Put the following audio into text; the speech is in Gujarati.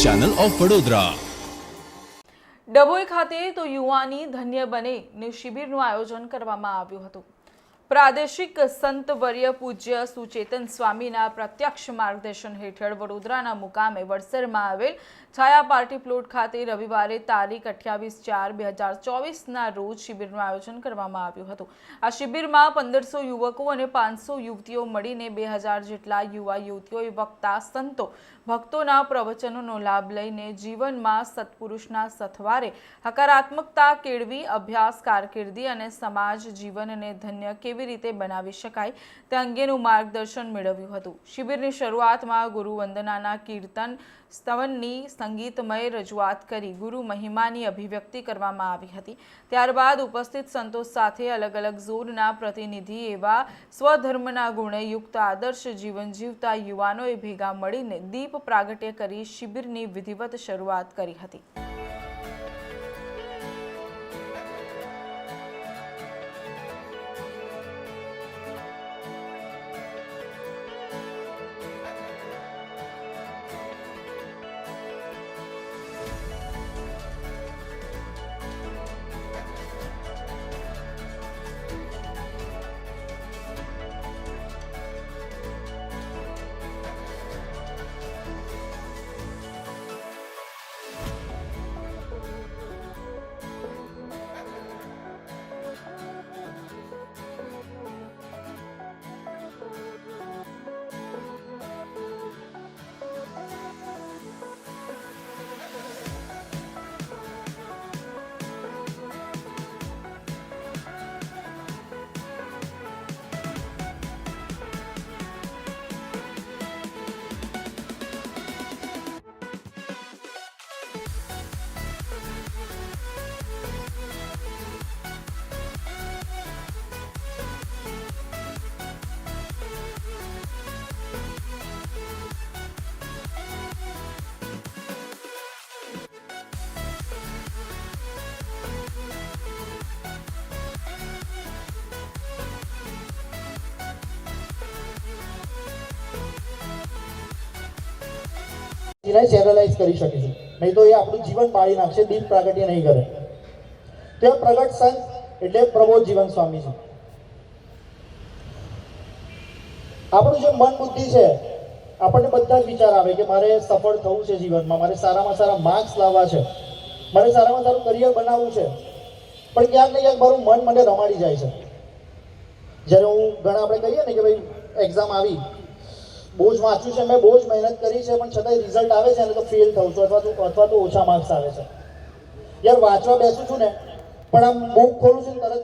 Channel of Vadodara. ડભોઈ ખાતે તો યુવાની ધન્ય બને ની શિબિરનું આયોજન કરવામાં આવ્યું હતું. પ્રાદેશિક સંતવર્ય પૂજ્ય સુચેતન સ્વામીના પ્રત્યક્ષ માર્ગદર્શન હેઠળ વડોદરાના મુકામે વડસરમાં આવેલ છાયા પાર્ટી પ્લોટ ખાતે રવિવારે તારીખ અઠ્યાવીસ ચાર બે હજાર ચોવીસના રોજ શિબિરનું આયોજન કરવામાં આવ્યું હતું. આ શિબિરમાં પંદરસો યુવકો અને પાંચસો યુવતીઓ મળીને બે હજાર જેટલા યુવા યુવતીઓએ વક્તા, સંતો, ભક્તોના પ્રવચનોનો લાભ લઈને જીવનમાં સત્પુરુષના સથવારે હકારાત્મકતા કેળવી, અભ્યાસ, કારકિર્દી અને સમાજ જીવનને ધન્ય કેવી રીતે બનાવી શકાય તે અંગેનું માર્ગદર્શન મેળવ્યું હતું. શિબિરની શરૂઆતમાં ગુરુ વંદનાના કીર્તન સ્તવનની સંગીતમય રજૂઆત કરી ગુરુ મહિમાની અભિવ્યક્તિ કરવામાં આવી હતી. ત્યારબાદ ઉપસ્થિત સંતો સાથે અલગ અલગ ઝોનના પ્રતિનિધિ એવા સ્વધર્મના ગુણે યુક્ત આદર્શ જીવન જીવતા યુવાનોએ ભેગા મળીને દીપ પ્રાગટ્ય કરી શિબિરની વિધિવત શરૂઆત કરી હતી. એને ચેનલાઇઝ કરી શકીશું નહીં તો એ આપણું જીવન પાડી નાખશે દિન પ્રાગટ્ય નહીં કરે. તો પ્રગટ સંત એટલે પ્રબોધ જીવન સ્વામીજી આપણું જે મન બુદ્ધિ છે, આપણને બધા જ વિચાર આવે કે મારે સફળ થવું છે જીવનમાં, મારે સારામાં સારા માર્ક્સ લાવવા છે, મારે સારામાં સારું કરિયર બનાવવું છે, પણ ક્યાંક ને ક્યાંક મારું મન મને રમાડી જાય છે. જ્યારે હું ઘણા આપણે કહીએ ને કે ભાઈ એક્ઝામ આવી બહુ વાંચ્યું છે, મેં બહુ જ મહેનત કરી છે, પણ છતાંય રિઝલ્ટ આવે છે ને તો ફેલ થઉં છું અથવા તો અથવા તો ઓછા માર્ક્સ આવે છે. યાર વાંચવા બેસું છું ને, પણ આમ બુક ખોલું છું તરત